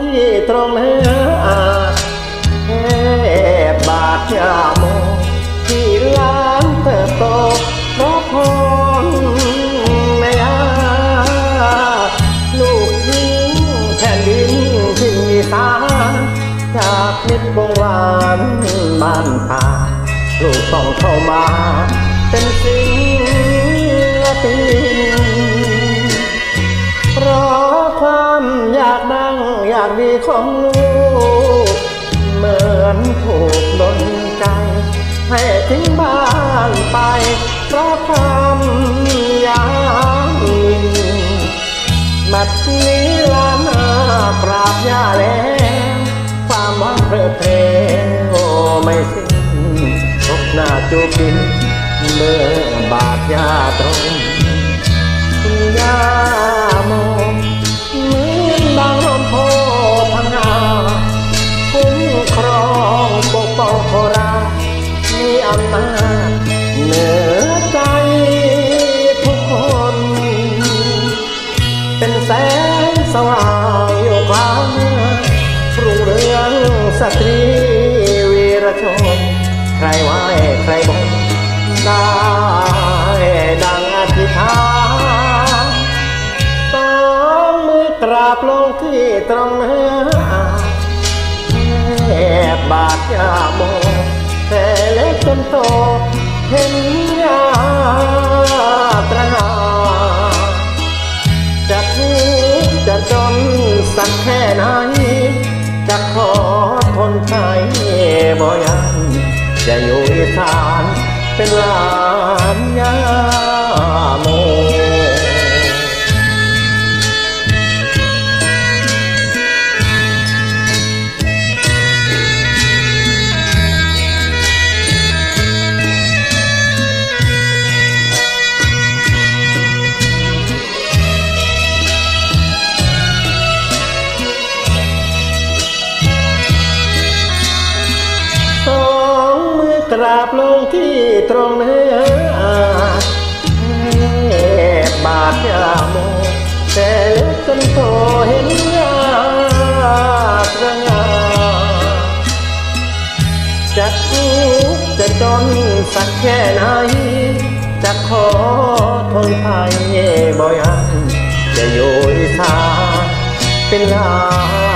ที่ตรงเนื้ออาแค่บาทยาโมที่ล้านเติบโตเพราะพรแม่ยาลูกยิงแผ่นดินที่มีสานจากมิตรวงวานบ้านป่าลูกต้องเข้ามา เป็นศิลปิน ของลูก เหมือนถูกดนใจ ให้ทิ้งบ้านไป เพราะความอยากมีบัดนี้ลาหน้าปราบยาแล้ว ความหวังเพลิดเพลโอ้ไม่สิ้นพบหน้าจูบิน เมื่อบาดยาตรงยา มีอำนาเหนือใจทุกคน เป็นแสงสว่างอยู่กลางเมืองรุ่งเรืองสตรีวีรชน ใครไหวใครบนได้ดังอธิษฐานสองมือกราบลงที่ตรงเนื้อ นโตเห็นยาตระหาจะทุกข์จะจนสักแค่ไหน จะขอทนใช้บ่ยังจะอยู่อีสานเป็นหลานยาโม กราบลงที่ตรงเนื้ออาแอบาดยาโมแต่เล็กจนโตเห็นยาตระงาจะทุกจะจนสักแค่ไหน จะขอทนภัยบ่ยันจะอยู่อีสานเป็นลา